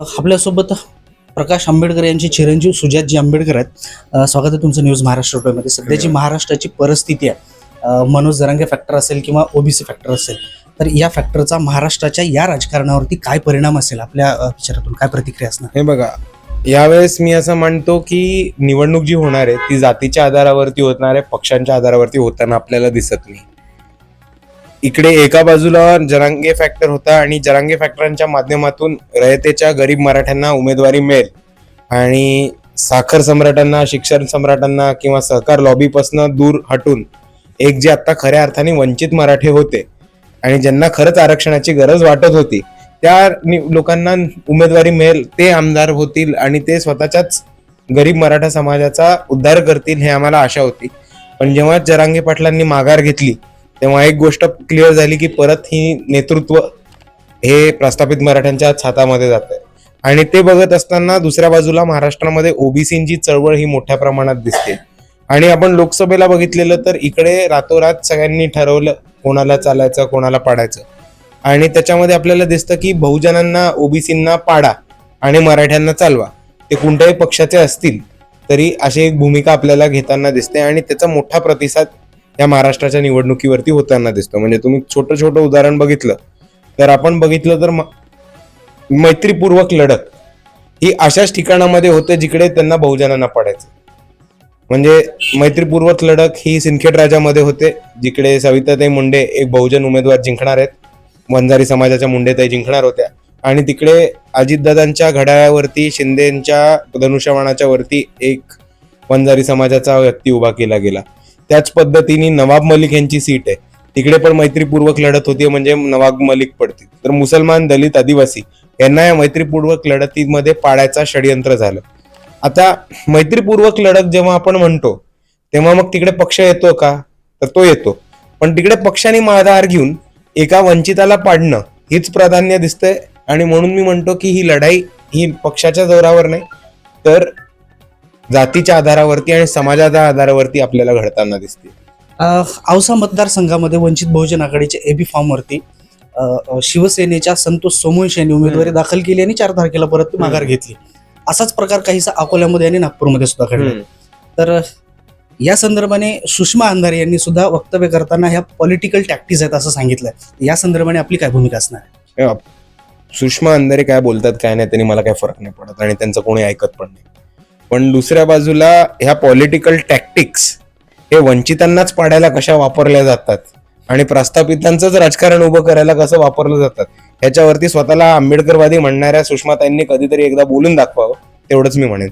आपल्यासोबत प्रकाश आंबेडकर यांचे चिरंजीव सुजातजी आंबेडकर आहेत. स्वागत आहे तुमचं न्यूज महाराष्ट्र टोळीमध्ये सध्याची महाराष्ट्राची परिस्थिती आहे. मनोज जरांगे फॅक्टर असेल किंवा ओबीसी फॅक्टर असेल तर या फॅक्टरचा महाराष्ट्राच्या या राजकारणावरती काय परिणाम असेल? आपल्या विचारातून काय प्रतिक्रिया असणार? हे बघा यावेळेस मी असं मानतो की निवडणूक जी होणार आहे ती जातीच्या आधारावरती होणार आहे पक्षांच्या आधारावरती होताना आपल्याला दिसत नाही. इकडे एका बाजूला जरांगे फॅक्टर होता आणि जरांगे फॅक्टरांच्या माध्यमातून रयतेच्या गरीब मराठ्यांना उमेदवारी मिळेल. आणि साखर सम्राटांना शिक्षण सम्राटांना किंवा सहकार लॉबीपासनं दूर हटून एक जे आत्ता खऱ्या अर्थाने वंचित मराठे होते आणि ज्यांना खरंच आरक्षणाची गरज वाटत होती त्या लोकांना उमेदवारी मिळेल ते आमदार होतील आणि ते स्वतःच्याच गरीब मराठा समाजाचा उद्धार करतील हे आम्हाला आशा होती. पण जेव्हा जरांगे पाटलांनी माघार घेतली तेव्हा एक गोष्ट क्लिअर झाली की परत ही नेतृत्व हे प्रस्थापित मराठ्यांच्या हातामध्ये जात आहे आणि ते बघत असताना दुसऱ्या बाजूला महाराष्ट्रामध्ये ओबीसींची चळवळ ही मोठ्या प्रमाणात दिसते. आणि आपण लोकसभेला बघितलेलं तर इकडे रातोरात सगळ्यांनी ठरवलं कोणाला चालायचं कोणाला पाडायचं. आणि त्याच्यामध्ये आपल्याला दिसतं की बहुजनांना ओबीसींना पाडा आणि मराठ्यांना चालवा. ते कोणत्याही पक्षाचे असतील तरी अशी एक भूमिका आपल्याला घेताना दिसते आणि त्याचा मोठा प्रतिसाद या महाराष्ट्राच्या निवडणुकीवरती होताना दिसतो. म्हणजे तुम्ही छोटं छोटं उदाहरण बघितलं तर आपण बघितलं तर मैत्रीपूर्वक लढत ही अशाच ठिकाणामध्ये होते जिकडे त्यांना बहुजनांना पडायचं. म्हणजे मैत्रीपूर्वक लढत ही सिंदखेड राजामध्ये होते जिकडे सविताताई मुंडे एक बहुजन उमेदवार जिंकणार आहेत. वंजारी समाजाच्या मुंडेताई जिंकणार होत्या. आणि तिकडे अजितदादांच्या घड्याळावरती शिंदेच्या धनुष्यबाणाच्या वरती एक वंजारी समाजाचा व्यक्ती उभा केला गेला. त्याच पद्धतीने नवाब मलिक यांची सीट आहे. तिकडे पण मैत्रीपूर्वक लढत होती म्हणजे नवाब मलिक पडतील. तर मुसलमान दलित आदिवासी यांना या मैत्रीपूर्वक लढतीमध्ये पाडायचा षडयंत्र झालं. आता मैत्रीपूर्वक लढत जेव्हा आपण म्हणतो तेव्हा मग तिकडे पक्ष येतो का? तर तो येतो. पण तिकडे पक्षाने माघार घेऊन एका वंचिताला पाडणं हीच प्राधान्य दिसतंय. आणि म्हणून मी म्हणतो की ही लढाई ही पक्षाच्या जोरावर नाही. तर जातीच्या आधारावरती आणि समाजाच्या आधारावरती आपल्याला घडताना दिसते. औसा मतदारसंघामध्ये वंचित बहुजन आघाडीच्या एबी फॉर्मवरती शिवसेनेच्या संतोष सोमवंश यांनी उमेदवारी दाखल केली आणि चार तारखेला परत माघार घेतली. असाच प्रकार काहीसा अकोल्यामध्ये आणि नागपूरमध्ये सुद्धा घडला. तर या संदर्भाने सुषमा अंधारे यांनी सुद्धा वक्तव्य करताना ह्या पॉलिटिकल टॅक्टिस आहेत असं सांगितलंय. या संदर्भाने आपली काय भूमिका असणार सुषमा अंधारे काय बोलतात काय नाही त्यांनी मला काय फरक नाही पडत आणि त्यांचं कोणी ऐकत पण नाही. पण दुसऱ्या बाजूला ह्या पॉलिटिकल टॅक्टिक्स हे वंचितांनाच पाडायला कशा वापरल्या जातात? आणि प्रस्थापितांचंच राजकारण उभं करायला कसं वापरलं जातात? ह्याच्यावरती स्वतःला आंबेडकरवादी म्हणणाऱ्या सुषमाताईंनी कधीतरी एकदा बोलून दाखवावं तेवढंच मी म्हणेन.